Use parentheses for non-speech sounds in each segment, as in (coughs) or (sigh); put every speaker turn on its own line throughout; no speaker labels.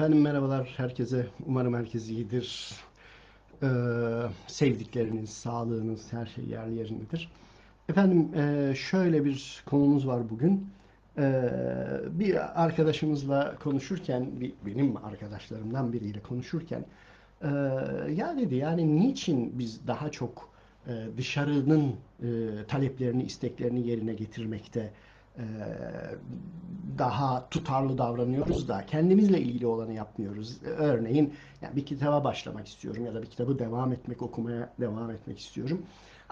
Efendim merhabalar herkese. Umarım herkes iyidir. Ee, sevdikleriniz, sağlığınız, her şey yerli yerindedir. Efendim e, şöyle bir konumuz var bugün. Ee, bir arkadaşımızla konuşurken, bir, benim arkadaşlarımdan biriyle konuşurken, e, ya dedi yani niçin biz daha çok e, dışarının e, taleplerini, isteklerini yerine getirmekte daha tutarlı davranıyoruz da kendimizle ilgili olanı yapmıyoruz. Örneğin yani bir kitaba başlamak istiyorum ya da bir kitabı devam etmek, okumaya devam etmek istiyorum.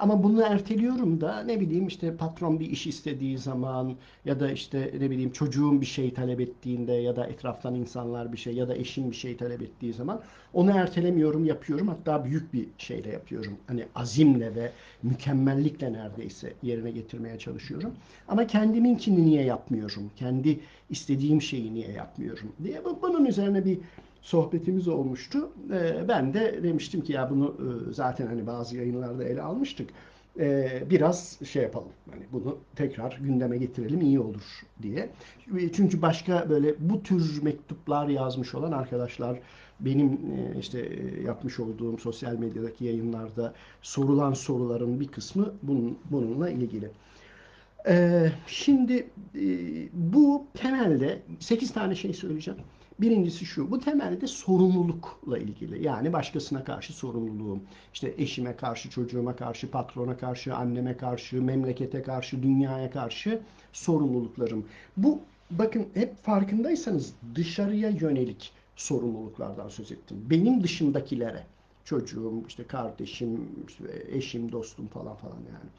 Ama bunu erteliyorum da ne bileyim işte patron bir iş istediği zaman ya da işte ne bileyim çocuğum bir şey talep ettiğinde ya da etraftan insanlar bir şey ya da eşim bir şey talep ettiği zaman onu ertelemiyorum, yapıyorum. Hatta büyük bir şeyle yapıyorum. Hani azimle ve mükemmellikle neredeyse yerine getirmeye çalışıyorum. Ama kendiminkini niye yapmıyorum? Kendi istediğim şeyi niye yapmıyorum diye bunun üzerine bir sohbetimiz olmuştu. Ee, ben de demiştim ki ya bunu e, zaten hani bazı yayınlarda ele almıştık. Ee, biraz şey yapalım. Hani bunu tekrar gündeme getirelim iyi olur diye. Çünkü başka böyle bu tür mektuplar yazmış olan arkadaşlar benim e, işte e, yapmış olduğum sosyal medyadaki yayınlarda sorulan soruların bir kısmı bunun, bununla ilgili. Ee, şimdi bu temelde 8 tane şey söyleyeceğim. Birincisi şu, bu temelde sorumlulukla ilgili. Yani başkasına karşı sorumluluğum. İşte eşime karşı, çocuğuma karşı, patrona karşı, anneme karşı, memlekete karşı, dünyaya karşı sorumluluklarım. Bu bakın hep farkındaysanız dışarıya yönelik sorumluluklardan söz ettim. Benim dışındakilere, çocuğum, işte kardeşim, eşim, dostum falan falan yani.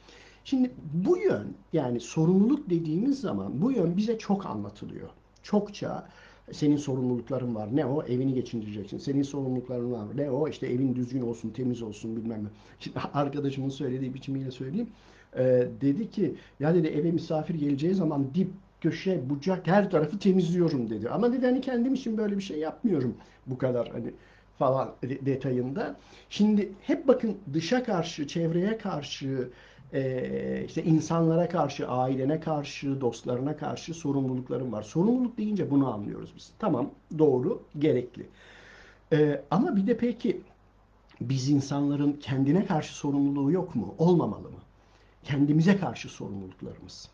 Şimdi bu yön yani sorumluluk dediğimiz zaman bu yön bize çok anlatılıyor. Çokça senin sorumlulukların var. Ne o? Evini geçindireceksin. Senin sorumlulukların var. Ne o? İşte evin düzgün olsun, temiz olsun bilmem ne. Şimdi (laughs) arkadaşımın söylediği biçimiyle söyleyeyim. Ee, dedi ki ya dedi eve misafir geleceği zaman dip, köşe, bucak her tarafı temizliyorum dedi. Ama dedi hani kendim için böyle bir şey yapmıyorum bu kadar hani falan detayında. Şimdi hep bakın dışa karşı, çevreye karşı e, işte insanlara karşı, ailene karşı, dostlarına karşı sorumlulukların var. Sorumluluk deyince bunu anlıyoruz biz. Tamam, doğru, gerekli. E, ama bir de peki biz insanların kendine karşı sorumluluğu yok mu? Olmamalı mı? Kendimize karşı sorumluluklarımız.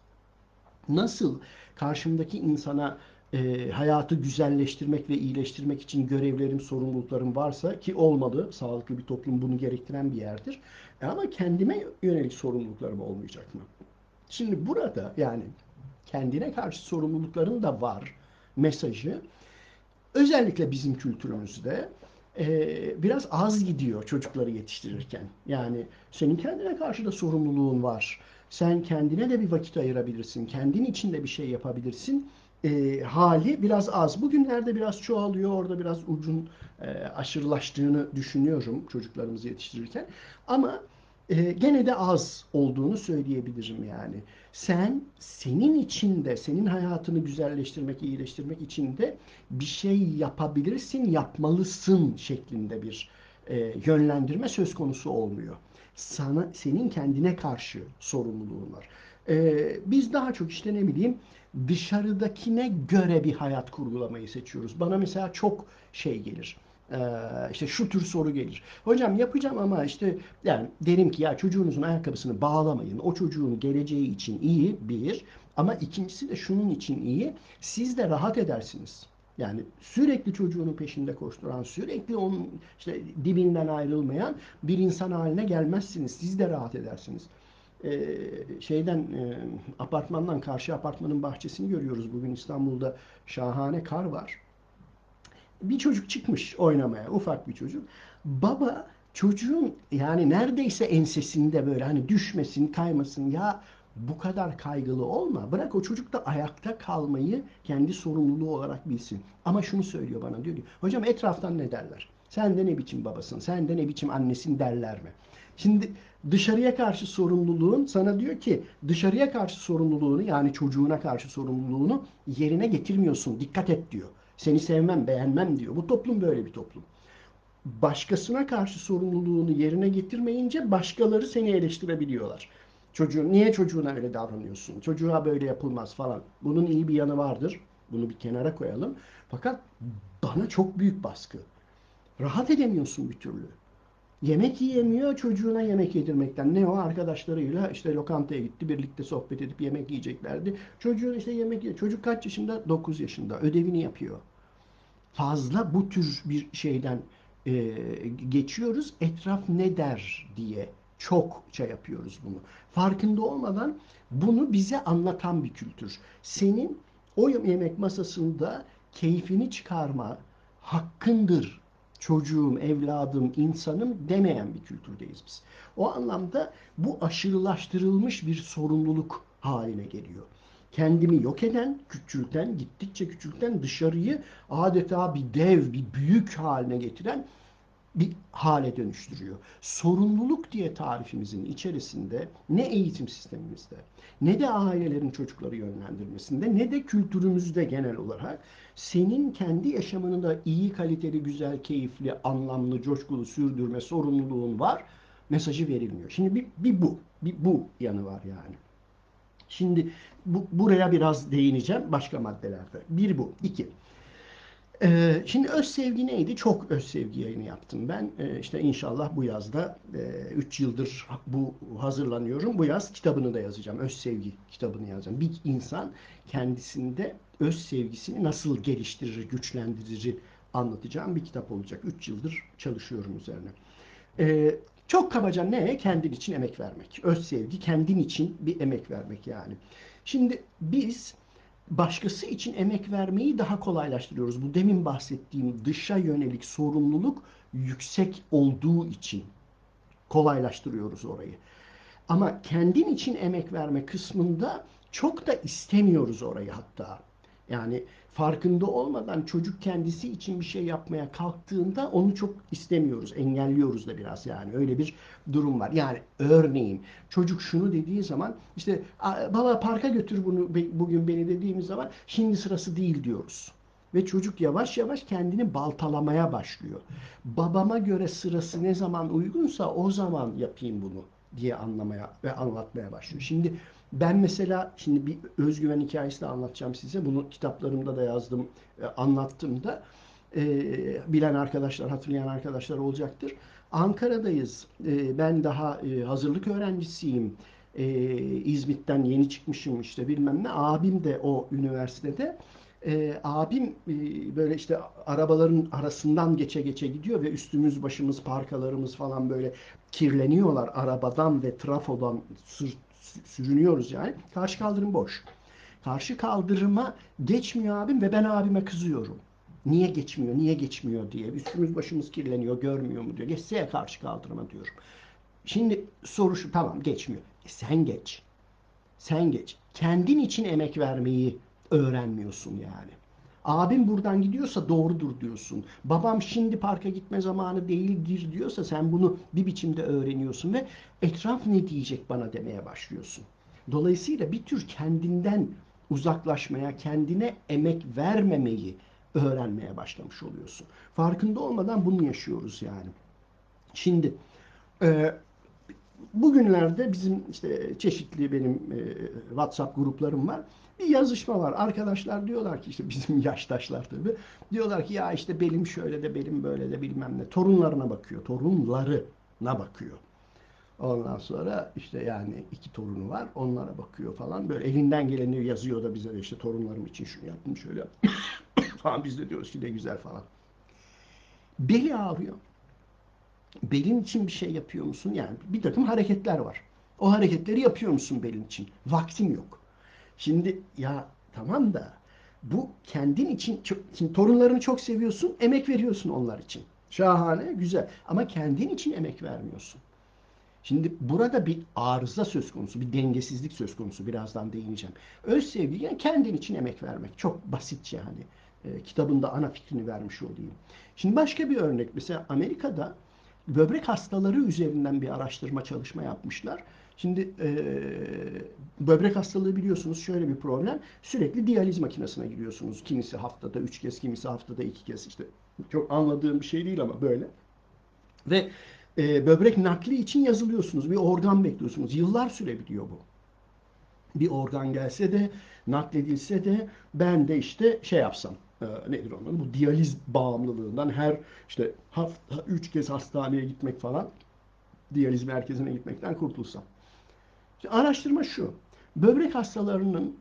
Nasıl karşımdaki insana e, hayatı güzelleştirmek ve iyileştirmek için görevlerim, sorumluluklarım varsa ki olmadı, sağlıklı bir toplum bunu gerektiren bir yerdir. E, ama kendime yönelik sorumluluklarım olmayacak mı? Şimdi burada yani kendine karşı sorumlulukların da var mesajı özellikle bizim kültürümüzde e, biraz az gidiyor çocukları yetiştirirken. Yani senin kendine karşı da sorumluluğun var. Sen kendine de bir vakit ayırabilirsin. Kendin için de bir şey yapabilirsin e, hali biraz az. Bugünlerde biraz çoğalıyor. Orada biraz ucun e, aşırılaştığını düşünüyorum çocuklarımızı yetiştirirken. Ama e, gene de az olduğunu söyleyebilirim yani. Sen senin için de, senin hayatını güzelleştirmek, iyileştirmek için de bir şey yapabilirsin, yapmalısın şeklinde bir e, yönlendirme söz konusu olmuyor. Sana, senin kendine karşı sorumluluğun var. E, biz daha çok işte ne bileyim dışarıdakine göre bir hayat kurgulamayı seçiyoruz. Bana mesela çok şey gelir. Ee, işte şu tür soru gelir. Hocam yapacağım ama işte yani derim ki ya çocuğunuzun ayakkabısını bağlamayın. O çocuğun geleceği için iyi bir ama ikincisi de şunun için iyi. Siz de rahat edersiniz. Yani sürekli çocuğunun peşinde koşturan, sürekli onun işte dibinden ayrılmayan bir insan haline gelmezsiniz. Siz de rahat edersiniz. Ee, şeyden e, apartmandan karşı apartmanın bahçesini görüyoruz. Bugün İstanbul'da şahane kar var. Bir çocuk çıkmış oynamaya, ufak bir çocuk. Baba çocuğun yani neredeyse ensesinde böyle hani düşmesin, kaymasın ya bu kadar kaygılı olma. Bırak o çocuk da ayakta kalmayı kendi sorumluluğu olarak bilsin. Ama şunu söylüyor bana diyor ki hocam etraftan ne derler? Sen de ne biçim babasın, sen de ne biçim annesin derler mi? Şimdi dışarıya karşı sorumluluğun sana diyor ki dışarıya karşı sorumluluğunu yani çocuğuna karşı sorumluluğunu yerine getirmiyorsun. Dikkat et diyor. Seni sevmem, beğenmem diyor. Bu toplum böyle bir toplum. Başkasına karşı sorumluluğunu yerine getirmeyince başkaları seni eleştirebiliyorlar. Çocuğun, niye çocuğuna öyle davranıyorsun? Çocuğa böyle yapılmaz falan. Bunun iyi bir yanı vardır. Bunu bir kenara koyalım. Fakat Bana çok büyük baskı. Rahat edemiyorsun bir türlü. Yemek yiyemiyor çocuğuna yemek yedirmekten. Ne o arkadaşlarıyla işte lokantaya gitti birlikte sohbet edip yemek yiyeceklerdi. Çocuğun işte yemek yiyor. Çocuk kaç yaşında? 9 yaşında. Ödevini yapıyor. Fazla bu tür bir şeyden e, geçiyoruz. Etraf ne der diye çokça yapıyoruz bunu. Farkında olmadan bunu bize anlatan bir kültür. Senin o yemek masasında keyfini çıkarma hakkındır çocuğum, evladım, insanım demeyen bir kültürdeyiz biz. O anlamda bu aşırılaştırılmış bir sorumluluk haline geliyor. Kendimi yok eden, küçülten, gittikçe küçülten dışarıyı adeta bir dev, bir büyük haline getiren bir hale dönüştürüyor. Sorumluluk diye tarifimizin içerisinde ne eğitim sistemimizde, ne de ailelerin çocukları yönlendirmesinde, ne de kültürümüzde genel olarak senin kendi yaşamını da iyi, kaliteli, güzel, keyifli, anlamlı, coşkulu sürdürme sorumluluğun var. Mesajı verilmiyor. Şimdi bir, bir bu, bir bu yanı var yani. Şimdi bu, buraya biraz değineceğim başka maddelerde. Bir bu. iki. Ee, şimdi öz sevgi neydi? Çok öz sevgi yayını yaptım ben. Ee, işte inşallah bu yazda 3 e, yıldır bu hazırlanıyorum. Bu yaz kitabını da yazacağım. Öz sevgi kitabını yazacağım. Bir insan kendisinde öz sevgisini nasıl geliştirir, güçlendirir anlatacağım bir kitap olacak. 3 yıldır çalışıyorum üzerine. Ee, çok kabaca ne? Kendin için emek vermek. Öz sevgi kendin için bir emek vermek yani. Şimdi biz başkası için emek vermeyi daha kolaylaştırıyoruz. Bu demin bahsettiğim dışa yönelik sorumluluk yüksek olduğu için kolaylaştırıyoruz orayı. Ama kendin için emek verme kısmında çok da istemiyoruz orayı hatta. Yani farkında olmadan çocuk kendisi için bir şey yapmaya kalktığında onu çok istemiyoruz, engelliyoruz da biraz yani öyle bir durum var. Yani örneğin çocuk şunu dediği zaman işte baba parka götür bunu bugün beni dediğimiz zaman şimdi sırası değil diyoruz. Ve çocuk yavaş yavaş kendini baltalamaya başlıyor. Babama göre sırası ne zaman uygunsa o zaman yapayım bunu diye anlamaya ve anlatmaya başlıyor. Şimdi ben mesela şimdi bir özgüven hikayesi de anlatacağım size. Bunu kitaplarımda da yazdım, e, anlattım da. E, bilen arkadaşlar, hatırlayan arkadaşlar olacaktır. Ankara'dayız. E, ben daha hazırlık öğrencisiyim. İzmit'ten yeni çıkmışım işte bilmem ne. Abim de o üniversitede. Abim böyle işte arabaların arasından geçe geçe gidiyor ve üstümüz başımız parkalarımız falan böyle kirleniyorlar arabadan ve trafodan sırt sürünüyoruz yani. Karşı kaldırım boş. Karşı kaldırıma geçmiyor abim ve ben abime kızıyorum. Niye geçmiyor, niye geçmiyor diye. Üstümüz başımız kirleniyor, görmüyor mu diyor. Geçse ya karşı kaldırıma diyorum. Şimdi soru şu, tamam geçmiyor. E sen geç. Sen geç. Kendin için emek vermeyi öğrenmiyorsun yani. Abim buradan gidiyorsa doğrudur diyorsun. Babam şimdi parka gitme zamanı değildir diyorsa sen bunu bir biçimde öğreniyorsun ve etraf ne diyecek bana demeye başlıyorsun. Dolayısıyla bir tür kendinden uzaklaşmaya, kendine emek vermemeyi öğrenmeye başlamış oluyorsun. Farkında olmadan bunu yaşıyoruz yani. Şimdi e, bugünlerde bizim işte çeşitli benim e, WhatsApp gruplarım var bir yazışma var. Arkadaşlar diyorlar ki işte bizim (laughs) yaştaşlar tabii. Diyorlar ki ya işte belim şöyle de belim böyle de bilmem ne. Torunlarına bakıyor. Torunlarına bakıyor. Ondan sonra işte yani iki torunu var. Onlara bakıyor falan. Böyle elinden geleni yazıyor da bize de işte torunlarım için şunu yaptım şöyle yaptım. (coughs) falan biz de diyoruz ki ne güzel falan. Beli ağrıyor. Belin için bir şey yapıyor musun? Yani bir takım hareketler var. O hareketleri yapıyor musun belin için? Vaktim yok. Şimdi ya tamam da bu kendin için şimdi torunlarını çok seviyorsun, emek veriyorsun onlar için. Şahane, güzel. Ama kendin için emek vermiyorsun. Şimdi burada bir arıza söz konusu, bir dengesizlik söz konusu. Birazdan değineceğim. Öz sevgi yani kendin için emek vermek. Çok basitçe hani e, kitabında ana fikrini vermiş olayım. Şimdi başka bir örnek. Mesela Amerika'da böbrek hastaları üzerinden bir araştırma çalışma yapmışlar. Şimdi e, böbrek hastalığı biliyorsunuz şöyle bir problem. Sürekli diyaliz makinesine giriyorsunuz. Kimisi haftada üç kez, kimisi haftada iki kez. İşte çok anladığım bir şey değil ama böyle. Ve e, böbrek nakli için yazılıyorsunuz. Bir organ bekliyorsunuz. Yıllar sürebiliyor bu. Bir organ gelse de nakledilse de ben de işte şey yapsam e, nedir onun? Bu diyaliz bağımlılığından her işte hafta üç kez hastaneye gitmek falan diyaliz merkezine gitmekten kurtulsam. Araştırma şu. Böbrek hastalarının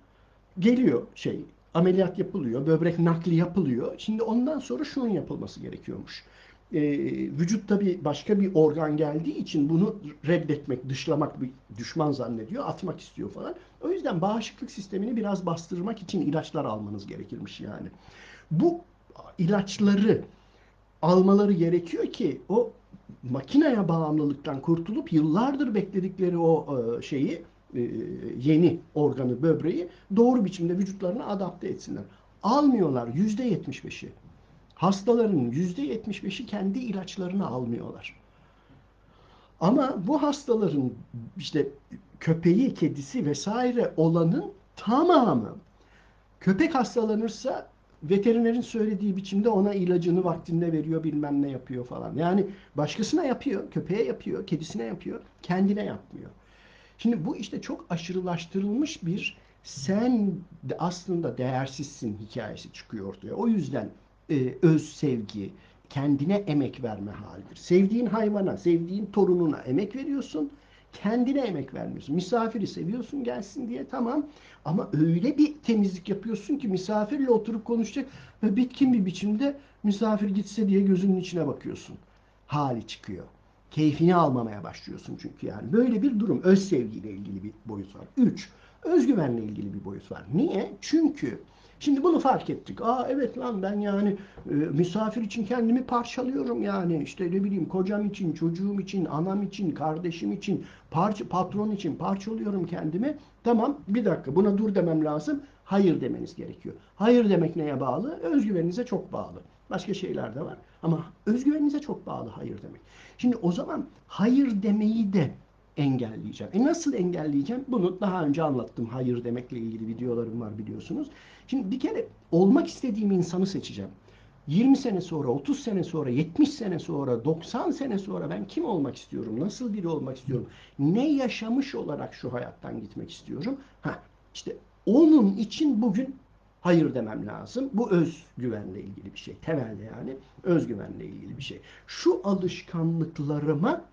geliyor şey ameliyat yapılıyor, böbrek nakli yapılıyor. Şimdi ondan sonra şunun yapılması gerekiyormuş. Ee, vücut tabi başka bir organ geldiği için bunu reddetmek, dışlamak, bir düşman zannediyor, atmak istiyor falan. O yüzden bağışıklık sistemini biraz bastırmak için ilaçlar almanız gerekirmiş yani. Bu ilaçları almaları gerekiyor ki o makineye bağımlılıktan kurtulup yıllardır bekledikleri o e, şeyi e, yeni organı, böbreği doğru biçimde vücutlarına adapte etsinler. Almıyorlar yüzde yetmiş beşi. Hastaların yüzde yetmiş beşi kendi ilaçlarını almıyorlar. Ama bu hastaların işte köpeği, kedisi vesaire olanın tamamı köpek hastalanırsa veterinerin söylediği biçimde ona ilacını vaktinde veriyor bilmem ne yapıyor falan. Yani başkasına yapıyor, köpeğe yapıyor, kedisine yapıyor, kendine yapmıyor. Şimdi bu işte çok aşırılaştırılmış bir sen de aslında değersizsin hikayesi çıkıyor ortaya. O yüzden e, öz sevgi, kendine emek verme halidir. Sevdiğin hayvana, sevdiğin torununa emek veriyorsun. Kendine emek vermiyorsun. Misafiri seviyorsun gelsin diye tamam. Ama öyle bir temizlik yapıyorsun ki misafirle oturup konuşacak ve bitkin bir biçimde misafir gitse diye gözünün içine bakıyorsun. Hali çıkıyor. Keyfini almamaya başlıyorsun çünkü yani. Böyle bir durum. Öz sevgiyle ilgili bir boyut var. Üç, özgüvenle ilgili bir boyut var. Niye? Çünkü Şimdi bunu fark ettik. Aa evet lan ben yani e, misafir için kendimi parçalıyorum yani. İşte ne bileyim kocam için, çocuğum için, anam için, kardeşim için, parça, patron için parçalıyorum kendimi. Tamam bir dakika buna dur demem lazım. Hayır demeniz gerekiyor. Hayır demek neye bağlı? Özgüveninize çok bağlı. Başka şeyler de var. Ama özgüveninize çok bağlı hayır demek. Şimdi o zaman hayır demeyi de engelleyeceğim. E nasıl engelleyeceğim? Bunu daha önce anlattım. Hayır demekle ilgili videolarım var biliyorsunuz. Şimdi bir kere olmak istediğim insanı seçeceğim. 20 sene sonra, 30 sene sonra, 70 sene sonra, 90 sene sonra ben kim olmak istiyorum? Nasıl biri olmak istiyorum? Ne yaşamış olarak şu hayattan gitmek istiyorum? Ha, işte onun için bugün hayır demem lazım. Bu özgüvenle ilgili bir şey. Temelde yani özgüvenle ilgili bir şey. Şu alışkanlıklarıma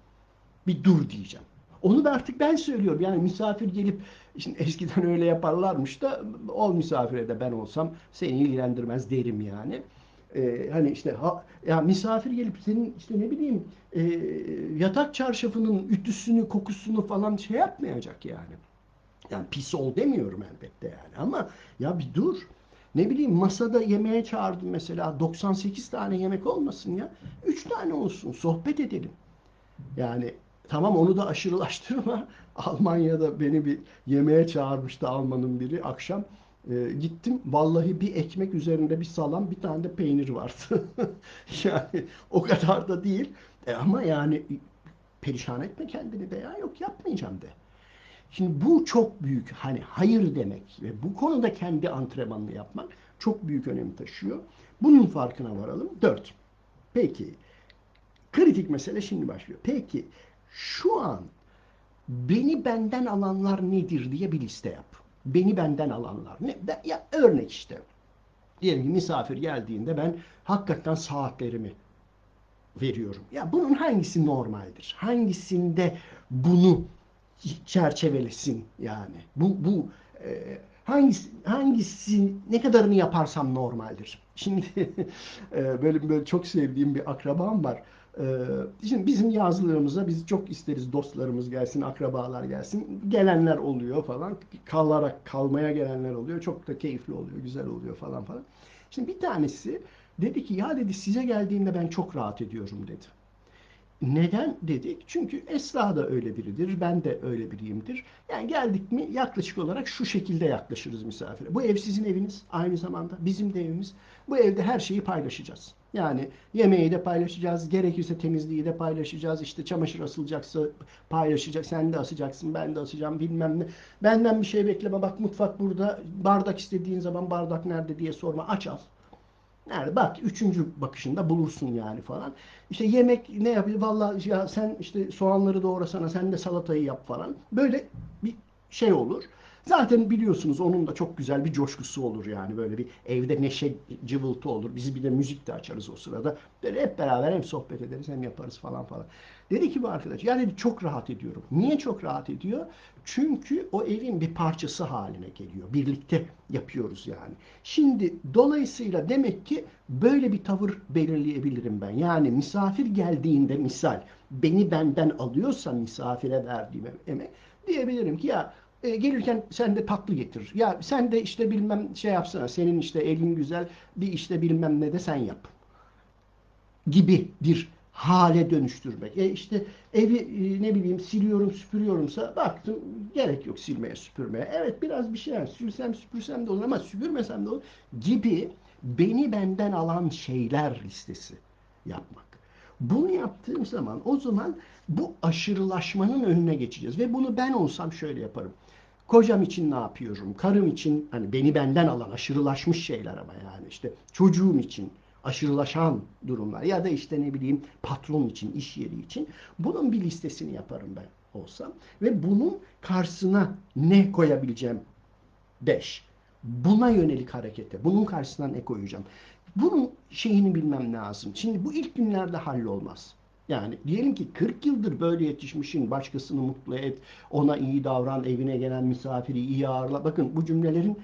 bir dur diyeceğim. Onu da artık ben söylüyorum. Yani misafir gelip şimdi eskiden öyle yaparlarmış da ol misafire de ben olsam seni ilgilendirmez derim yani. Ee, hani işte ha, ya misafir gelip senin işte ne bileyim e, yatak çarşafının ütüsünü, kokusunu falan şey yapmayacak yani. Yani pis ol demiyorum elbette yani ama ya bir dur. Ne bileyim masada yemeğe çağırdım mesela 98 tane yemek olmasın ya. 3 tane olsun sohbet edelim. Yani Tamam onu da aşırılaştırma. (laughs) Almanya'da beni bir yemeğe çağırmıştı Alman'ın biri akşam. E, gittim vallahi bir ekmek üzerinde bir salam bir tane de peynir vardı. (laughs) yani o kadar da değil. E, ama yani perişan etme kendini de ya yok yapmayacağım de. Şimdi bu çok büyük hani hayır demek ve bu konuda kendi antrenmanını yapmak çok büyük önem taşıyor. Bunun farkına varalım. Dört. Peki kritik mesele şimdi başlıyor. Peki şu an beni benden alanlar nedir diye bir liste yap. Beni benden alanlar. Ne? Ben, ya örnek işte. Diyelim ki misafir geldiğinde ben hakikaten saatlerimi veriyorum. Ya bunun hangisi normaldir? Hangisinde bunu çerçevelesin yani? Bu bu e, hangisi hangisi ne kadarını yaparsam normaldir? Şimdi (laughs) e, böyle böyle çok sevdiğim bir akrabam var. Ee, şimdi bizim yazlığımıza biz çok isteriz dostlarımız gelsin, akrabalar gelsin. Gelenler oluyor falan. Kalarak kalmaya gelenler oluyor. Çok da keyifli oluyor, güzel oluyor falan falan. Şimdi bir tanesi dedi ki ya dedi size geldiğimde ben çok rahat ediyorum dedi. Neden dedik? Çünkü Esra da öyle biridir, ben de öyle biriyimdir. Yani geldik mi yaklaşık olarak şu şekilde yaklaşırız misafire. Bu ev sizin eviniz aynı zamanda, bizim de evimiz. Bu evde her şeyi paylaşacağız. Yani yemeği de paylaşacağız, gerekirse temizliği de paylaşacağız. İşte çamaşır asılacaksa paylaşacak, sen de asacaksın, ben de asacağım bilmem ne. Benden bir şey bekleme, bak mutfak burada, bardak istediğin zaman bardak nerede diye sorma, aç al. Nerede? Bak üçüncü bakışında bulursun yani falan. İşte yemek ne yapıyor? Vallahi ya sen işte soğanları doğrasana, sen de salatayı yap falan. Böyle bir şey olur. Zaten biliyorsunuz onun da çok güzel bir coşkusu olur yani böyle bir evde neşe cıvıltı olur. Biz bir de müzik de açarız o sırada. Böyle hep beraber hem sohbet ederiz hem yaparız falan falan. Dedi ki bu arkadaş yani çok rahat ediyorum. Niye çok rahat ediyor? Çünkü o evin bir parçası haline geliyor. Birlikte yapıyoruz yani. Şimdi dolayısıyla demek ki böyle bir tavır belirleyebilirim ben. Yani misafir geldiğinde misal beni benden alıyorsa misafire verdiğim emek diyebilirim ki ya e, gelirken sen de tatlı getir. Ya sen de işte bilmem şey yapsana senin işte elin güzel bir işte bilmem ne de sen yap gibi bir hale dönüştürmek. E işte evi e, ne bileyim siliyorum süpürüyorumsa baktım gerek yok silmeye süpürmeye. Evet biraz bir şeyler sürsem süpürsem de olur ama süpürmesem de olur gibi beni benden alan şeyler listesi yapmak. Bunu yaptığım zaman o zaman bu aşırılaşmanın önüne geçeceğiz. Ve bunu ben olsam şöyle yaparım. Kocam için ne yapıyorum? Karım için hani beni benden alan aşırılaşmış şeyler ama yani işte çocuğum için aşırılaşan durumlar ya da işte ne bileyim patron için, iş yeri için bunun bir listesini yaparım ben olsam ve bunun karşısına ne koyabileceğim? Beş. Buna yönelik harekete, bunun karşısına ne koyacağım? Bunun şeyini bilmem lazım. Şimdi bu ilk günlerde hallolmaz. Yani diyelim ki 40 yıldır böyle yetişmişin, başkasını mutlu et, ona iyi davran, evine gelen misafiri iyi ağırla. Bakın bu cümlelerin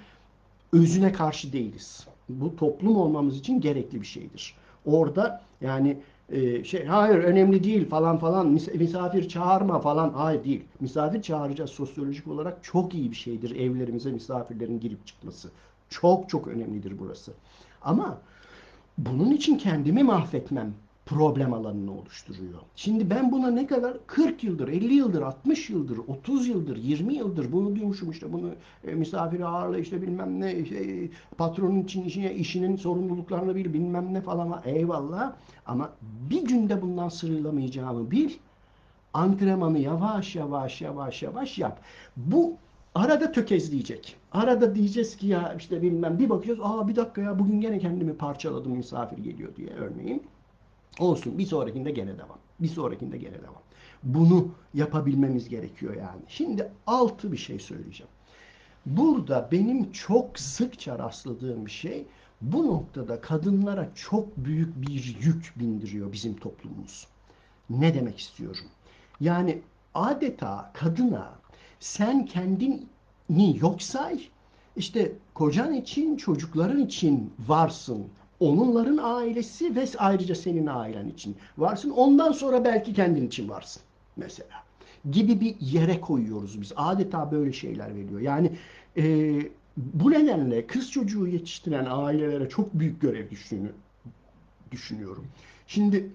özüne karşı değiliz. Bu toplum olmamız için gerekli bir şeydir. Orada yani e, şey hayır önemli değil falan falan misafir çağırma falan hayır değil. Misafir çağıracağız sosyolojik olarak çok iyi bir şeydir evlerimize misafirlerin girip çıkması. Çok çok önemlidir burası. Ama bunun için kendimi mahvetmem problem alanını oluşturuyor. Şimdi ben buna ne kadar 40 yıldır, 50 yıldır, 60 yıldır, 30 yıldır, 20 yıldır bunu diyormuşum işte bunu e, misafiri ağırla işte bilmem ne şey, patronun için işine, işinin sorumluluklarını bil bilmem ne falan eyvallah ama bir günde bundan sıyrılamayacağımı bil antrenmanı yavaş yavaş yavaş yavaş yap. Bu arada tökezleyecek. Arada diyeceğiz ki ya işte bilmem bir bakacağız aa bir dakika ya bugün gene kendimi parçaladım misafir geliyor diye örneğin. Olsun bir sonrakinde gene devam. Bir sonrakinde gene devam. Bunu yapabilmemiz gerekiyor yani. Şimdi altı bir şey söyleyeceğim. Burada benim çok sıkça rastladığım bir şey bu noktada kadınlara çok büyük bir yük bindiriyor bizim toplumumuz. Ne demek istiyorum? Yani adeta kadına sen kendini yok say, işte kocan için, çocukların için varsın, onların ailesi ve ayrıca senin ailen için varsın. Ondan sonra belki kendin için varsın mesela. Gibi bir yere koyuyoruz biz. Adeta böyle şeyler veriyor. Yani e, bu nedenle kız çocuğu yetiştiren ailelere çok büyük görev düştüğünü düşünüyorum. Şimdi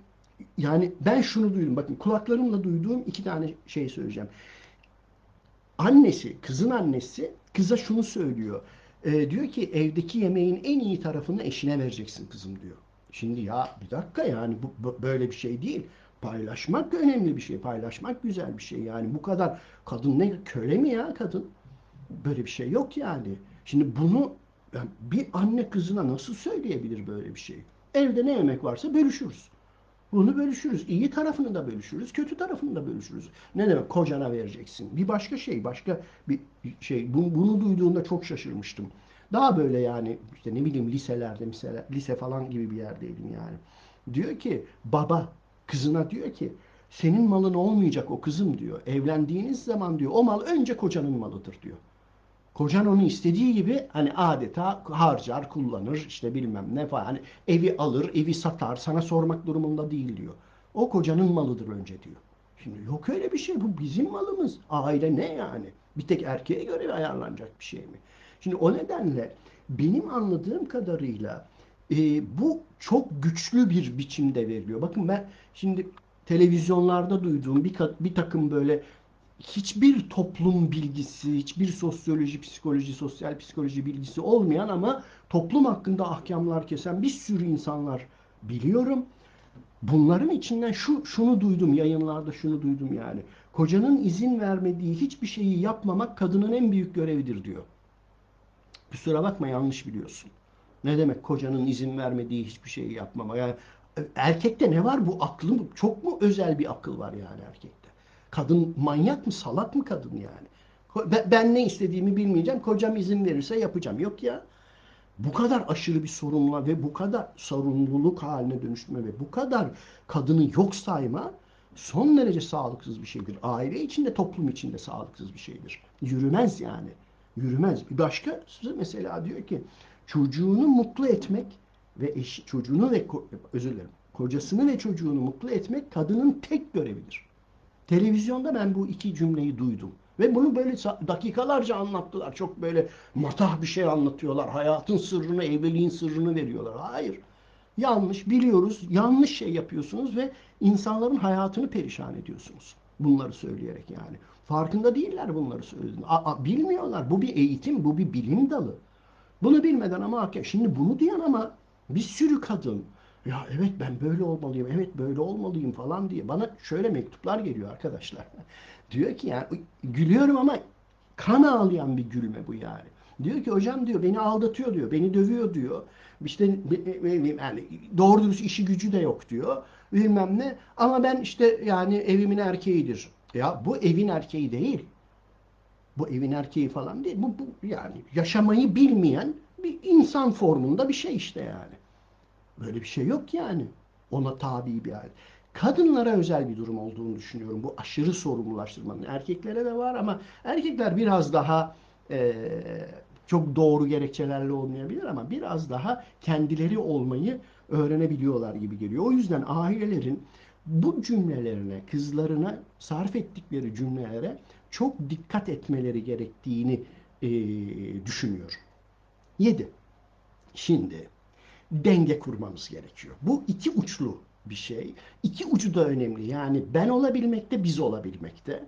yani ben şunu duydum. Bakın kulaklarımla duyduğum iki tane şey söyleyeceğim. Annesi, kızın annesi kıza şunu söylüyor. E, diyor ki evdeki yemeğin en iyi tarafını eşine vereceksin kızım diyor. Şimdi ya bir dakika yani bu, böyle bir şey değil. Paylaşmak önemli bir şey. Paylaşmak güzel bir şey. Yani bu kadar kadın ne köle mi ya kadın? Böyle bir şey yok yani. Şimdi bunu yani bir anne kızına nasıl söyleyebilir böyle bir şey? Evde ne yemek varsa bölüşürüz. Bunu bölüşürüz. İyi tarafını da bölüşürüz, kötü tarafını da bölüşürüz. Ne demek kocana vereceksin? Bir başka şey, başka bir şey. Bunu, bunu duyduğumda çok şaşırmıştım. Daha böyle yani işte ne bileyim liselerde, mesela lise falan gibi bir yerdeydim yani. Diyor ki baba kızına diyor ki senin malın olmayacak o kızım diyor. Evlendiğiniz zaman diyor o mal önce kocanın malıdır diyor. Kocan onu istediği gibi hani adeta harcar, kullanır işte bilmem ne falan. Hani evi alır, evi satar, sana sormak durumunda değil diyor. O kocanın malıdır önce diyor. Şimdi yok öyle bir şey. Bu bizim malımız. Aile ne yani? Bir tek erkeğe göre ayarlanacak bir şey mi? Şimdi o nedenle benim anladığım kadarıyla e, bu çok güçlü bir biçimde veriliyor. Bakın ben şimdi televizyonlarda duyduğum bir, bir takım böyle hiçbir toplum bilgisi, hiçbir sosyoloji, psikoloji, sosyal psikoloji bilgisi olmayan ama toplum hakkında ahkamlar kesen bir sürü insanlar biliyorum. Bunların içinden şu şunu duydum yayınlarda şunu duydum yani. Kocanın izin vermediği hiçbir şeyi yapmamak kadının en büyük görevidir diyor. Kusura bakma yanlış biliyorsun. Ne demek kocanın izin vermediği hiçbir şeyi yapmamak? Yani erkekte ne var bu aklı çok mu özel bir akıl var yani erkekte? Kadın manyak mı, salak mı kadın yani? Ben, ne istediğimi bilmeyeceğim. Kocam izin verirse yapacağım. Yok ya. Bu kadar aşırı bir sorumluluğa ve bu kadar sorumluluk haline dönüştürme ve bu kadar kadını yok sayma son derece sağlıksız bir şeydir. Aile içinde, toplum içinde sağlıksız bir şeydir. Yürümez yani. Yürümez. Bir başkası mesela diyor ki çocuğunu mutlu etmek ve eşi, çocuğunu ve özür dilerim, kocasını ve çocuğunu mutlu etmek kadının tek görevidir. Televizyonda ben bu iki cümleyi duydum. Ve bunu böyle dakikalarca anlattılar. Çok böyle matah bir şey anlatıyorlar. Hayatın sırrını, evliliğin sırrını veriyorlar. Hayır. Yanlış biliyoruz. Yanlış şey yapıyorsunuz ve insanların hayatını perişan ediyorsunuz. Bunları söyleyerek yani. Farkında değiller bunları söylediğini. Bilmiyorlar. Bu bir eğitim, bu bir bilim dalı. Bunu bilmeden ama şimdi bunu diyen ama bir sürü kadın ya evet ben böyle olmalıyım, evet böyle olmalıyım falan diye bana şöyle mektuplar geliyor arkadaşlar. (laughs) Diyor ki yani gülüyorum ama kan ağlayan bir gülme bu yani. Diyor ki hocam diyor beni aldatıyor diyor, beni dövüyor diyor. İşte yani doğru dürüst işi gücü de yok diyor. Bilmem ne. Ama ben işte yani evimin erkeğidir. Ya bu evin erkeği değil. Bu evin erkeği falan değil. Bu, bu yani yaşamayı bilmeyen bir insan formunda bir şey işte yani. Böyle bir şey yok yani. Ona tabi bir hal. Kadınlara özel bir durum olduğunu düşünüyorum. Bu aşırı sorumlulaştırmanın. Erkeklere de var ama erkekler biraz daha e, çok doğru gerekçelerle olmayabilir ama biraz daha kendileri olmayı öğrenebiliyorlar gibi geliyor. O yüzden ailelerin bu cümlelerine, kızlarına sarf ettikleri cümlelere çok dikkat etmeleri gerektiğini e, düşünüyorum. 7. Şimdi denge kurmamız gerekiyor. Bu iki uçlu bir şey. İki ucu da önemli. Yani ben olabilmekte, biz olabilmekte.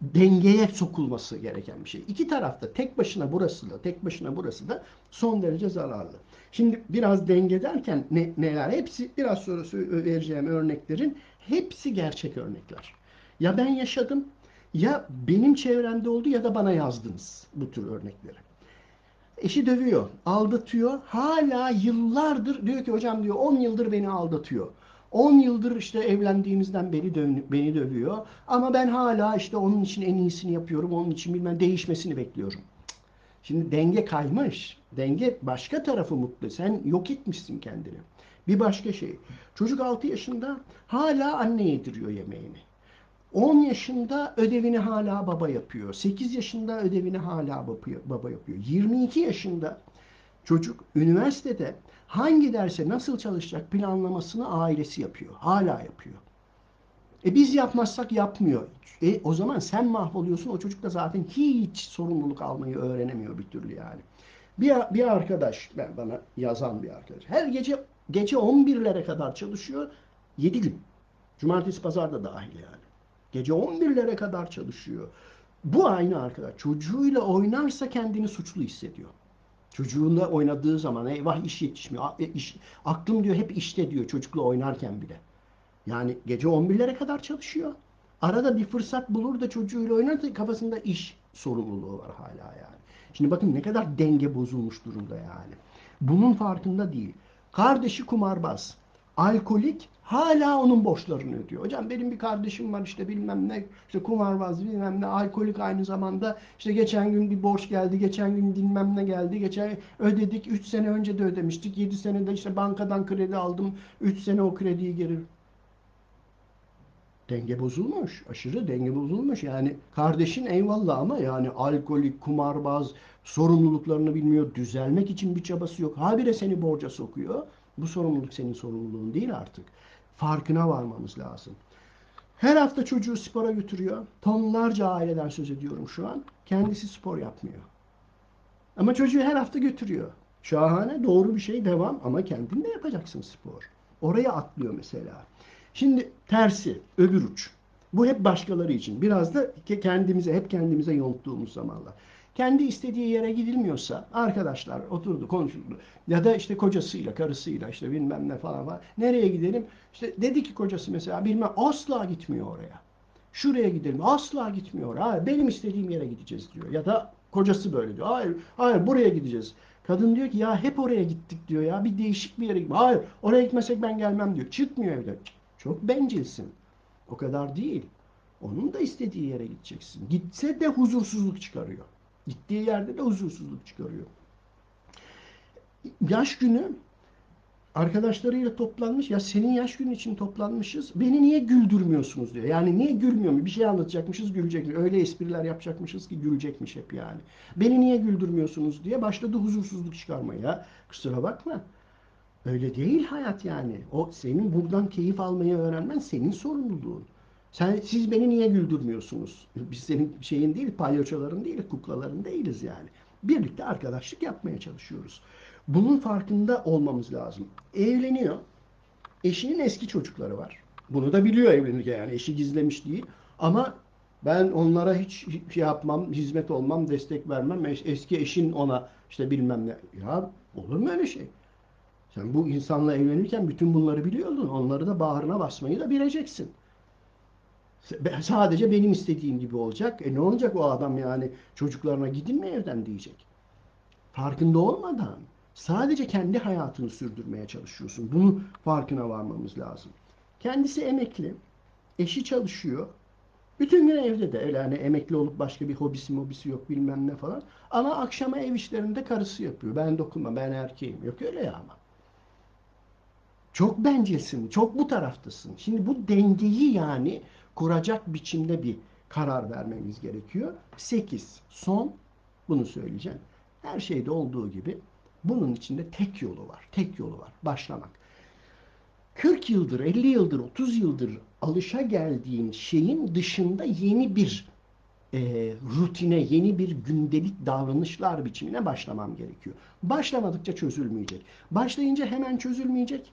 Dengeye sokulması gereken bir şey. İki tarafta tek başına burası da, tek başına burası da son derece zararlı. Şimdi biraz denge derken ne, neler? Hepsi biraz sonra vereceğim örneklerin hepsi gerçek örnekler. Ya ben yaşadım, ya benim çevremde oldu ya da bana yazdınız bu tür örnekleri. Eşi dövüyor, aldatıyor. Hala yıllardır diyor ki hocam diyor 10 yıldır beni aldatıyor. 10 yıldır işte evlendiğimizden beri döv, beni dövüyor. Ama ben hala işte onun için en iyisini yapıyorum. Onun için bilmem değişmesini bekliyorum. Şimdi denge kaymış. Denge başka tarafı mutlu. Sen yok etmişsin kendini. Bir başka şey. Çocuk 6 yaşında hala anne yediriyor yemeğini. 10 yaşında ödevini hala baba yapıyor. 8 yaşında ödevini hala baba yapıyor. 22 yaşında çocuk üniversitede hangi derse nasıl çalışacak planlamasını ailesi yapıyor. Hala yapıyor. E biz yapmazsak yapmıyor. E o zaman sen mahvoluyorsun. O çocuk da zaten hiç sorumluluk almayı öğrenemiyor bir türlü yani. Bir, bir arkadaş, ben bana yazan bir arkadaş. Her gece gece 11'lere kadar çalışıyor. 7 gün. Cumartesi pazar da dahil yani. Gece 11'lere kadar çalışıyor. Bu aynı arkadaş. Çocuğuyla oynarsa kendini suçlu hissediyor. Çocuğunla oynadığı zaman eyvah iş yetişmiyor. E, iş, aklım diyor hep işte diyor çocukla oynarken bile. Yani gece 11'lere kadar çalışıyor. Arada bir fırsat bulur da çocuğuyla oynar kafasında iş sorumluluğu var hala yani. Şimdi bakın ne kadar denge bozulmuş durumda yani. Bunun farkında değil. Kardeşi kumarbaz, alkolik hala onun borçlarını ödüyor. Hocam benim bir kardeşim var işte bilmem ne işte kumarbaz bilmem ne alkolik aynı zamanda işte geçen gün bir borç geldi geçen gün bilmem ne geldi geçen ödedik 3 sene önce de ödemiştik 7 senede işte bankadan kredi aldım 3 sene o krediyi geri denge bozulmuş. Aşırı denge bozulmuş. Yani kardeşin eyvallah ama yani alkolik, kumarbaz, sorumluluklarını bilmiyor. Düzelmek için bir çabası yok. Habire seni borca sokuyor. Bu sorumluluk senin sorumluluğun değil artık. Farkına varmamız lazım. Her hafta çocuğu spora götürüyor. Tonlarca aileden söz ediyorum şu an. Kendisi spor yapmıyor. Ama çocuğu her hafta götürüyor. Şahane, doğru bir şey, devam ama kendin de yapacaksın spor. Oraya atlıyor mesela. Şimdi tersi, öbür uç. Bu hep başkaları için. Biraz da kendimize, hep kendimize yonttuğumuz zamanlar kendi istediği yere gidilmiyorsa arkadaşlar oturdu konuşuldu ya da işte kocasıyla karısıyla işte bilmem ne falan var. Nereye gidelim? İşte dedi ki kocası mesela bilmem asla gitmiyor oraya. Şuraya gidelim asla gitmiyor. Hayır benim istediğim yere gideceğiz diyor. Ya da kocası böyle diyor. Hayır hayır buraya gideceğiz. Kadın diyor ki ya hep oraya gittik diyor ya bir değişik bir yere gitmek. Hayır oraya gitmesek ben gelmem diyor. Çıkmıyor evden. Çok bencilsin. O kadar değil. Onun da istediği yere gideceksin. Gitse de huzursuzluk çıkarıyor. Gittiği yerde de huzursuzluk çıkarıyor. Yaş günü arkadaşlarıyla toplanmış. Ya senin yaş günü için toplanmışız. Beni niye güldürmüyorsunuz diyor. Yani niye gülmüyor mu? Bir şey anlatacakmışız gülecekmiş. Öyle espriler yapacakmışız ki gülecekmiş hep yani. Beni niye güldürmüyorsunuz diye başladı huzursuzluk çıkarmaya. Kusura bakma. Öyle değil hayat yani. O senin buradan keyif almayı öğrenmen senin sorumluluğun. Sen, siz beni niye güldürmüyorsunuz? Biz senin şeyin değil, palyaçoların değil, kuklaların değiliz yani. Birlikte arkadaşlık yapmaya çalışıyoruz. Bunun farkında olmamız lazım. Evleniyor. Eşinin eski çocukları var. Bunu da biliyor evlenirken yani eşi gizlemiş değil. Ama ben onlara hiç şey yapmam, hizmet olmam, destek vermem. Eski eşin ona işte bilmem ne. Ya olur mu öyle şey? Sen bu insanla evlenirken bütün bunları biliyordun. Onları da bağrına basmayı da bileceksin. Sadece benim istediğim gibi olacak. E ne olacak o adam yani çocuklarına gidin mi evden diyecek. Farkında olmadan sadece kendi hayatını sürdürmeye çalışıyorsun. Bunu farkına varmamız lazım. Kendisi emekli. Eşi çalışıyor. Bütün gün evde de öyle hani emekli olup başka bir hobisi mobisi yok bilmem ne falan. Ama akşama ev işlerinde karısı yapıyor. Ben dokunma ben erkeğim. Yok öyle ya ama. Çok bencilsin, çok bu taraftasın. Şimdi bu dengeyi yani kuracak biçimde bir karar vermemiz gerekiyor. 8. Son, bunu söyleyeceğim. Her şeyde olduğu gibi bunun içinde tek yolu var. Tek yolu var. Başlamak. 40 yıldır, 50 yıldır, 30 yıldır alışa geldiğin şeyin dışında yeni bir e, rutine, yeni bir gündelik davranışlar biçimine başlamam gerekiyor. Başlamadıkça çözülmeyecek. Başlayınca hemen çözülmeyecek.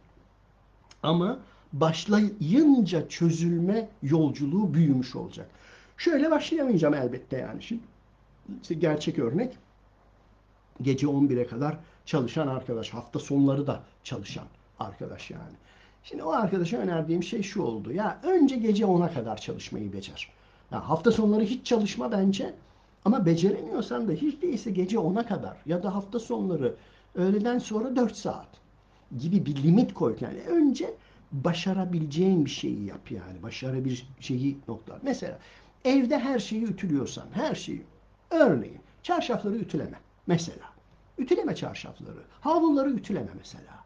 Ama başlayınca çözülme yolculuğu büyümüş olacak. Şöyle başlayamayacağım elbette yani. Şimdi işte gerçek örnek gece 11'e kadar çalışan arkadaş, hafta sonları da çalışan arkadaş yani. Şimdi o arkadaşa önerdiğim şey şu oldu. Ya önce gece 10'a kadar çalışmayı becer. Ya hafta sonları hiç çalışma bence. Ama beceremiyorsan da hiç değilse gece 10'a kadar ya da hafta sonları öğleden sonra 4 saat gibi bir limit koy. Yani önce başarabileceğin bir şeyi yap yani. Başara bir şeyi nokta. Mesela evde her şeyi ütülüyorsan, her şeyi. Örneğin çarşafları ütüleme. Mesela. Ütüleme çarşafları. Havluları ütüleme mesela.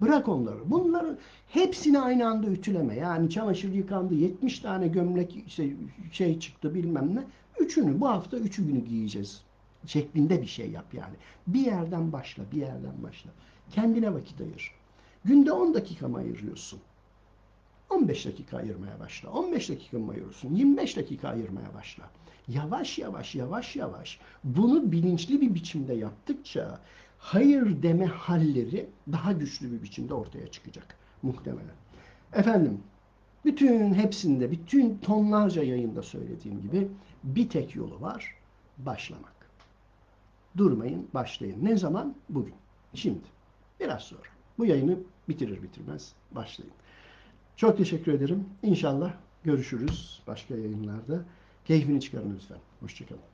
Bırak onları. Bunların hepsini aynı anda ütüleme. Yani çamaşır yıkandı, 70 tane gömlek işte şey çıktı bilmem ne. Üçünü bu hafta üçü günü giyeceğiz şeklinde bir şey yap yani. Bir yerden başla, bir yerden başla. Kendine vakit ayır. Günde 10 dakika mı ayırıyorsun? 15 dakika ayırmaya başla. 15 dakika mı ayırıyorsun? 25 dakika ayırmaya başla. Yavaş yavaş, yavaş yavaş bunu bilinçli bir biçimde yaptıkça hayır deme halleri daha güçlü bir biçimde ortaya çıkacak muhtemelen. Efendim, bütün hepsinde, bütün tonlarca yayında söylediğim gibi bir tek yolu var, başlamak. Durmayın, başlayın. Ne zaman? Bugün. Şimdi. Biraz sonra. Bu yayını bitirir bitirmez başlayın. Çok teşekkür ederim. İnşallah görüşürüz başka yayınlarda. Keyfini çıkarın lütfen. Hoşçakalın.